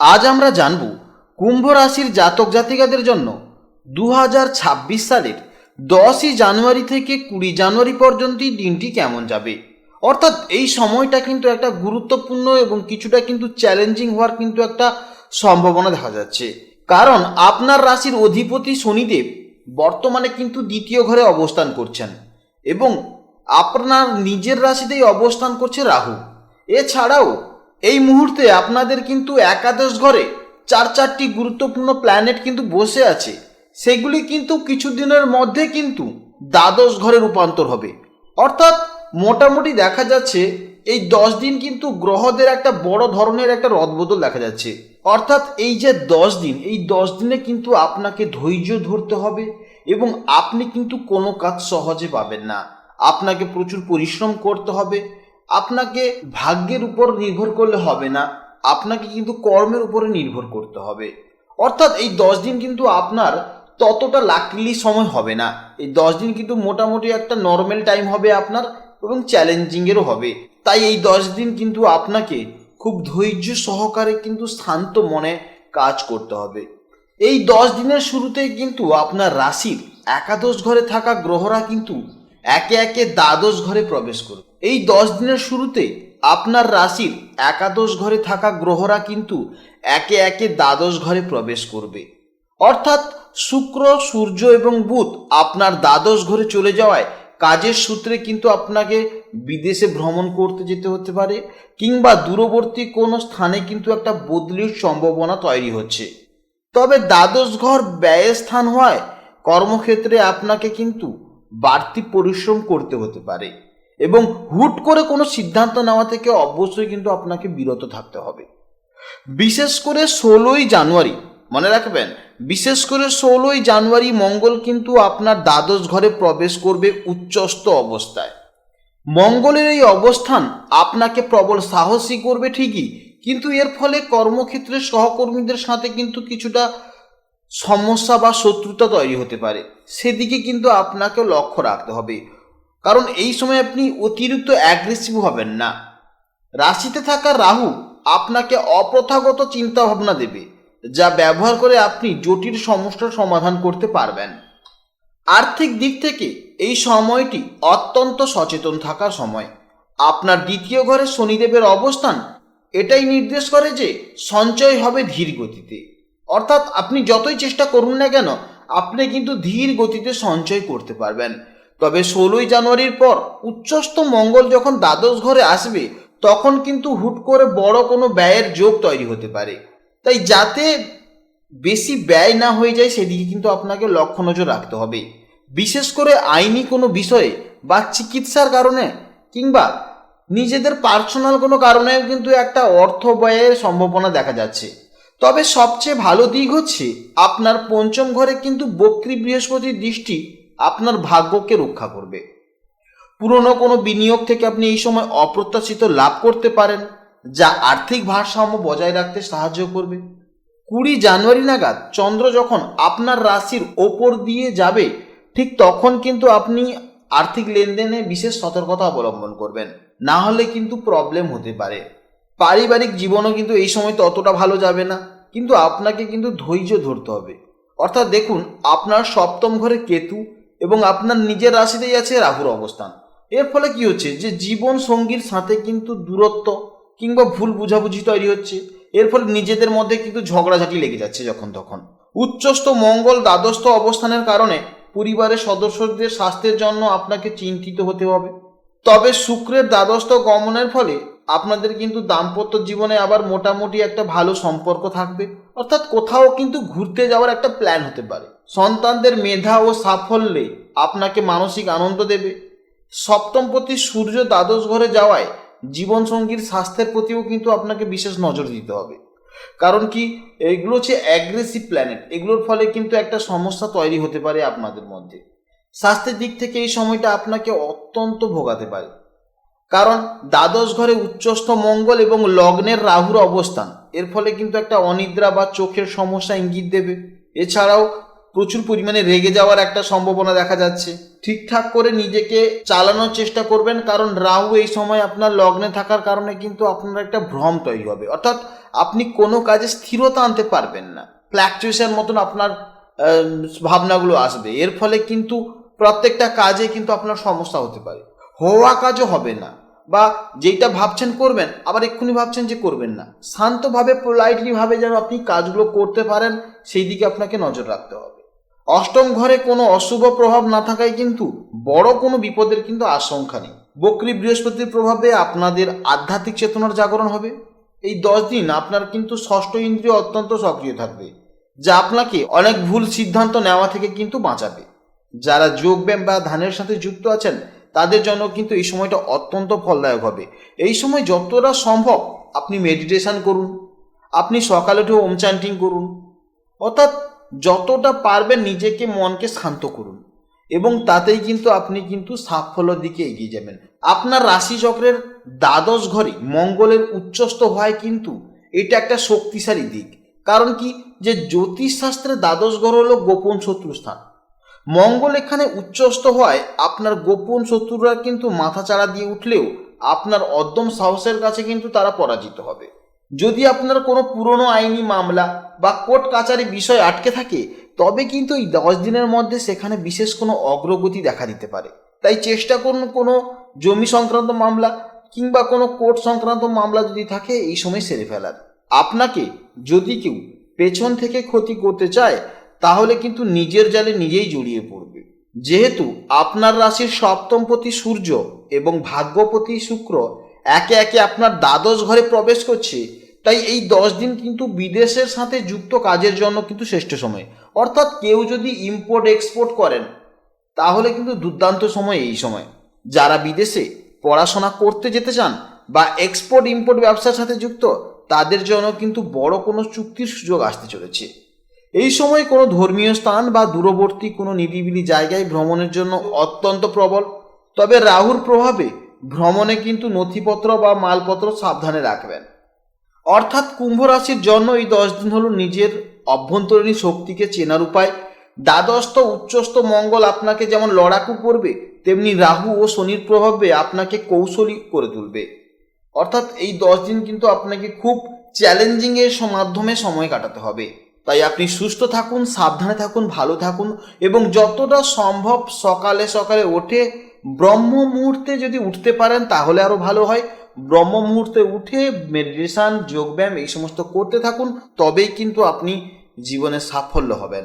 আজ আমরা জানব কুম্ভ রাশির জাতক জাতিকাদের জন্য দু হাজার ছাব্বিশ সালের দশই জানুয়ারি থেকে কুড়ি জানুয়ারি পর্যন্ত দিনটি কেমন যাবে? অর্থাৎ এই সময়টা কিন্তু একটা গুরুত্বপূর্ণ এবং কিছুটা কিন্তু চ্যালেঞ্জিং হওয়ার কিন্তু একটা সম্ভাবনা দেখা যাচ্ছে। কারণ আপনার রাশির অধিপতি শনিদেব বর্তমানে কিন্তু দ্বিতীয় ঘরে অবস্থান করছেন এবং আপনার নিজের রাশিতেই অবস্থান করছে রাহু। এছাড়াও এই মুহূর্তে আপনাদের কিন্তু একাদশ ঘরে চার চারটি গুরুত্বপূর্ণ প্ল্যানেট কিন্তু বসে আছে। সেগুলি কিন্তু কিছুদিনের মধ্যে কিন্তু দ্বাদশ ঘরে রূপান্তর হবে। অর্থাৎ মোটামুটি দেখা যাচ্ছে এই দশ দিন কিন্তু গ্রহদের একটা বড় ধরনের একটা রদবদল দেখা যাচ্ছে। অর্থাৎ এই যে দশ দিন, এই দশ দিনে কিন্তু আপনাকে ধৈর্য ধরতে হবে এবং আপনি কিন্তু কোনো কাজ সহজে পাবেন না। আপনাকে প্রচুর পরিশ্রম করতে হবে। আপনাকে ভাগ্যের উপর নির্ভর করলে হবে না, আপনাকে কিন্তু কর্মের উপরে নির্ভর করতে হবে। অর্থাৎ এই দশ দিন কিন্তু আপনার ততটা লাকলি সময় হবে না। এই দশ দিন কিন্তু মোটামুটি একটা নর্মাল টাইম হবে আপনার এবং চ্যালেঞ্জিংয়েরও হবে। তাই এই দশ দিন কিন্তু আপনাকে খুব ধৈর্য সহকারে কিন্তু শান্ত মনে কাজ করতে হবে। এই দশ দিনের শুরুতেই কিন্তু আপনার রাশির একাদশ ঘরে থাকা গ্রহরা কিন্তু একে একে দ্বাদশ ঘরে প্রবেশ করবে এই দশ দিনের শুরুতে আপনার রাশির একাদশ ঘরে থাকা গ্রহরা কিন্তু একে একে দ্বাদশ ঘরে প্রবেশ করবে। অর্থাৎ শুক্র, সূর্য এবং বুধ আপনার দ্বাদশ ঘরে চলে যাওয়ায় কাজের সূত্রে কিন্তু আপনাকে বিদেশে ভ্রমণ করতে যেতে হতে পারে কিংবা দূরবর্তী কোনো স্থানে কিন্তু একটা বদলির সম্ভাবনা তৈরি হচ্ছে। তবে দ্বাদশ ঘর ব্যয়ের স্থান হওয়ায় কর্মক্ষেত্রে আপনাকে কিন্তু বাড়তি পরিশ্রম করতে হতে পারে এবং হুট করে কোনো সিদ্ধান্ত নেওয়া থেকে অবশ্যই কিন্তু আপনাকে বিরত থাকতে হবে। বিশেষ করে ষোলোই জানুয়ারি, মনে রাখবেন? বিশেষ করে ষোলোই জানুয়ারি মঙ্গল কিন্তু আপনার দ্বাদশ ঘরে প্রবেশ করবে উচ্চস্থ অবস্থায়। মঙ্গলের এই অবস্থান আপনাকে প্রবল সাহসী করবে ঠিকই, কিন্তু এর ফলে কর্মক্ষেত্রে সহকর্মীদের সাথে কিন্তু কিছুটা সমস্যা বা শত্রুতা তৈরি হতে পারে। সেদিকে কিন্তু আপনাকে লক্ষ্য রাখতে হবে। কারণ এই সময় আপনি অতিরিক্ত অ্যাগ্রেসিভ হবেন না। রাশিতে থাকা রাহু আপনাকে অপ্রথাগত চিন্তা ভাবনা দেবে, যা ব্যবহার করে আপনি জটিল সমস্যার সমাধান করতে পারবেন। আর্থিক দিক থেকে এই সময়টি অত্যন্ত সচেতন থাকার সময়। আপনার দ্বিতীয় ঘরে শনিদেবের অবস্থান এটাই নির্দেশ করে যে সঞ্চয় হবে ধীর গতিতে। অর্থাৎ আপনি যতই চেষ্টা করুন না কেন, আপনি কিন্তু ধীর গতিতে সঞ্চয় করতে পারবেন। তবে ষোলোই জানুয়ারির পর উচ্চস্থ মঙ্গল যখন দ্বাদশ ঘরে আসবে, তখন কিন্তু হুট করে বড় কোনো ব্যয়ের যোগ তৈরি হতে পারে। তাই যাতে বেশি ব্যয় না হয়ে যায়, সেদিকে কিন্তু আপনাকে লক্ষ্য নজর রাখতে হবে। বিশেষ করে আইনি কোনো বিষয়ে বা চিকিৎসার কারণে কিংবা নিজেদের পার্সোনাল কোনো কারণেও কিন্তু একটা অর্থ ব্যয়ের সম্ভাবনা দেখা যাচ্ছে। তবে সবচেয়ে ভালো দিক হচ্ছে আপনার পঞ্চম ঘরে কিন্তু বক্রী বৃহস্পতির দৃষ্টি আপনার ভাগ্যকে রক্ষা করবে। পুরনো কোনো বিনিয়োগ থেকে আপনি এই সময় অপ্রত্যাশিত লাভ করতে পারেন, যা আর্থিক ভারসাম্য বজায় রাখতে সাহায্য করবে। কুড়ি জানুয়ারি নাগাদ চন্দ্র যখন আপনার রাশির ওপর দিয়ে যাবে, ঠিক তখন কিন্তু আপনি আর্থিক লেনদেনে বিশেষ সতর্কতা অবলম্বন করবেন। না হলে কিন্তু প্রবলেম হতে পারে। পারিবারিক জীবনও কিন্তু এই সময় ততটা ভালো যাবে না। কিন্তু আপনাকে কিন্তু ধৈর্য ধরতে হবে। অর্থাৎ দেখুন, আপনার সপ্তম ঘরে কেতু এবং আপনার নিজের রাশিতেই আছে রাহুর অবস্থান। এর ফলে কি হচ্ছে যে জীবন সঙ্গীর সাথে কিন্তু দূরত্ব কিংবা ভুল বুঝাবুঝি তৈরি হচ্ছে। এর ফলে নিজেদের মধ্যে কিন্তু ঝগড়াঝাটি লেগে যাচ্ছে যখন তখন। উচ্চস্থ মঙ্গল দ্বাদস্থ অবস্থানের কারণে পরিবারের সদস্যদের স্বাস্থ্যের জন্য আপনাকে চিন্তিত হতে হবে। তবে শুক্রের দ্বাদস্থ গমনের ফলে আপনাদের কিন্তু দাম্পত্য জীবনে আবার মোটামুটি একটা ভালো সম্পর্ক থাকবে। অর্থাৎ কোথাও কিন্তু ঘুরতে যাওয়ার একটা প্ল্যান হতে পারে। সন্তানদের মেধা ও সাফল্যে আপনাকে মানসিক আনন্দ দেবে। সপ্তমপতি সূর্য দ্বাদশ ঘরে যাওয়ায় জীবনসঙ্গীর স্বাস্থ্যের প্রতিও কিন্তু আপনাকে বিশেষ নজর দিতে হবে। কারণ কি, এগুলো হচ্ছে অ্যাগ্রেসিভ প্ল্যানেট এগুলোর ফলে কিন্তু একটা সমস্যা তৈরি হতে পারে আপনাদের মধ্যে। স্বাস্থ্যের দিক থেকে এই সময়টা আপনাকে অত্যন্ত ভোগাতে পারে। কারণ দ্বাদশ ঘরে উচ্চস্থ মঙ্গল এবং লগ্নের রাহুর অবস্থান। এর ফলে কিন্তু একটা অনিদ্রা বা চোখের সমস্যা ইঙ্গিত দেবে। এছাড়াও প্রচুর পরিমাণে রেগে যাওয়ার একটা সম্ভাবনা দেখা যাচ্ছে। ঠিকঠাক করে নিজেকে চালানোর চেষ্টা করবেন, কারণ রাহু এই সময় আপনার লগ্নে থাকার কারণে কিন্তু আপনার একটা ভ্রম তৈরি হবে। অর্থাৎ আপনি কোনো কাজে স্থিরতা আনতে পারবেন না। ফ্ল্যাকচুয়েশন মতন আপনার ভাবনাগুলো আসবে। এর ফলে কিন্তু প্রত্যেকটা কাজে কিন্তু আপনার সমস্যা হতে পারে। হওয়া কাজও হবে না। বা যেটা ভাবছেন করবেন, আবার এক্ষুনি ভাবছেন যে করবেন না। শান্তভাবে পোলাইটলি ভাবে যেন আপনি কাজগুলো করতে পারেন সেই দিকে আপনাকে নজর রাখতে হবে। অষ্টম ঘরে কোনো অশুভ প্রভাব না থাকায় কিন্তু বড় কোনো বিপদের কিন্তু আশঙ্কা নেই। বক্রী বৃহস্পতির প্রভাবে আপনাদের আধ্যাত্মিক চেতনার জাগরণ হবে। এই দশ দিন আপনার কিন্তু ষষ্ঠ ইন্দ্রিয় অত্যন্ত সক্রিয় থাকবে, যা আপনাকে অনেক ভুল সিদ্ধান্ত নেওয়া থেকে কিন্তু বাঁচাবে। যারা যোগব্যায়াম বা ধানের সাথে যুক্ত আছেন তাদের জন্য কিন্তু এই সময়টা অত্যন্ত ফলদায়ক হবে। এই সময় যতটা সম্ভব আপনি মেডিটেশন করুন, আপনি সকালে উঠে ওম চ্যান্টিং করুন, অর্থাৎ যতটা পারবেন নিজেকে মনকে শান্ত করুন এবং তাতেই কিন্তু আপনি কিন্তু সাফল্যের দিকে এগিয়ে যাবেন। আপনার রাশিচক্রের দ্বাদশ ঘরে মঙ্গলের উচ্চস্থ হয় কিন্তু এটা একটা শক্তিশালী দিক। কারণ কি? যে জ্যোতিষশাস্ত্রের দ্বাদশ ঘর হলো গোপন শত্রু স্থান মঙ্গল এখানে উচ্চস্ত হয় আপনার গোপন শত্রুরা কিন্তু মাথা চাড়া দিয়ে উঠলেও আপনার অদ্যম সাহসের কাছে কিন্তু তারা পরাজিত হবে। যদি আপনার কোনো পুরনো আইনি মামলা বা কোর্ট কাচারি বিষয় আটকে থাকে, তবে কিন্তু এই দশ দিনের মধ্যে সেখানে বিশেষ কোনো অগ্রগতি দেখা দিতে পারে। তাই চেষ্টা করুন কোনো জমি সংক্রান্ত মামলা কিংবা কোনো কোর্ট সংক্রান্ত মামলা যদি থাকে, এই সময় সেরে ফেলার। আপনাকে যদি কেউ পেছন থেকে ক্ষতি করতে চায় তাহলে কিন্তু নিজের জালে নিজেই জড়িয়ে পড়বে। যেহেতু আপনার রাশির সপ্তমপতি সূর্য এবং ভাগ্যপতি শুক্র একে একে আপনার দ্বাদশ ঘরে প্রবেশ করছে, তাই এই দশ দিন কিন্তু বিদেশের সাথে যুক্ত কাজের জন্য কিন্তু শ্রেষ্ঠ সময়। অর্থাৎ কেউ যদি ইম্পোর্ট এক্সপোর্ট করেন, তাহলে কিন্তু দুর্দান্ত সময় এই সময়। যারা বিদেশে পড়াশোনা করতে যেতে চান বা এক্সপোর্ট ইম্পোর্ট ব্যবসার সাথে যুক্ত, তাদের জন্য কিন্তু বড় কোনো চুক্তির সুযোগ আসতে চলেছে। এই সময় কোনো ধর্মীয় স্থান বা দূরবর্তী কোনো নিরিবিলি জায়গায় ভ্রমণের জন্য অত্যন্ত প্রবল। তবে রাহুর প্রভাবে ভ্রমণে কিন্তু নথিপত্র বা মালপত্র সাবধানে রাখবেন। অর্থাৎ কুম্ভ রাশির জন্য এই দশ দিন হলো নিজের অভ্যন্তরীণ শক্তিকে চেনার উপায়। দ্বাদস্থ উচ্চস্থ মঙ্গল আপনাকে যেমন লড়াকু করবে, তেমনি রাহু ও শনির প্রভাবে আপনাকে কৌশলী করে তুলবে। অর্থাৎ এই দশ দিন কিন্তু আপনাকে খুব চ্যালেঞ্জিং এর মাধ্যমে সময় কাটাতে হবে। তাই আপনি সুস্থ থাকুন, সাবধানে থাকুন, ভালো থাকুন এবং যতটা সম্ভব সকালে সকালে ওঠে ব্রহ্ম মুহূর্তে যদি উঠতে পারেন তাহলে আরও ভালো হয়। ব্রহ্ম মুহূর্তে উঠে মেডিটেশান যোগব্যায়াম এই সমস্ত করতে থাকুন, তবেই কিন্তু আপনি জীবনে সাফল্য হবেন।